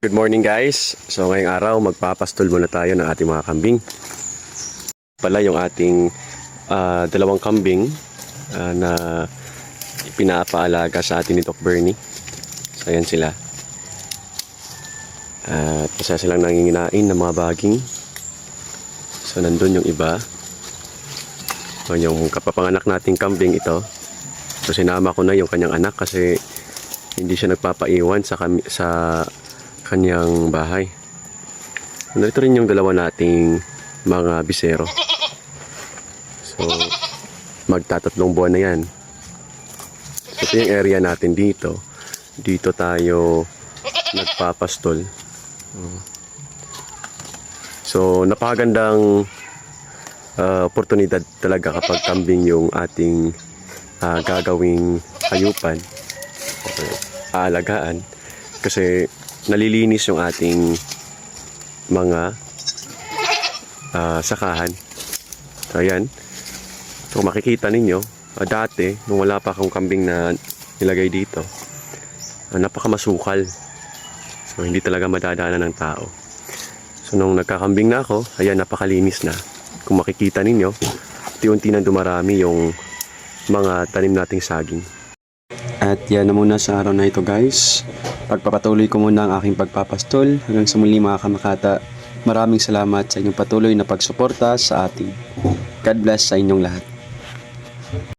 Good morning guys. So ngayong araw magpapastol muna tayo ng ating mga kambing. Pala yung ating ah, dalawang kambing ah, na pinapaalaga sa atin ni Doc Bernie. So ayan sila. At isa silang nanginginain ng mga baging. So nandun yung iba. So yung kapapanganak nating kambing ito. So sinama ko na yung kanyang anak kasi hindi siya nagpapaiwan sa kami, sa kanyang bahay. Narito rin yung dalawa nating mga bisero. So, magtatatlong buwan na yan. Ito yung area natin dito. Dito tayo nagpapastol. So, napakagandang uh, oportunidad talaga kapag kambing yung ating ah, gagawing hayupan okay, aalagaan kasi nalilinis yung ating mga ah, sakahan. So, ayan. So, makikita ninyo, ah, dati, nung wala pa akong kambing na nilagay dito, ah, napakamasukal. So, hindi talaga madadaanan ng tao. So, nung nagkakambing na ako, ayan, napakalinis na. Kung makikita ninyo, unti-unti na dumarami yung mga tanim nating saging. At yan na muna sa araw na ito guys. Pagpapatuloy ko muna ang aking pagpapastol. Hanggang sa muli mga kamakata. Maraming salamat sa inyong patuloy na pagsuporta sa ating. God bless sa inyong lahat.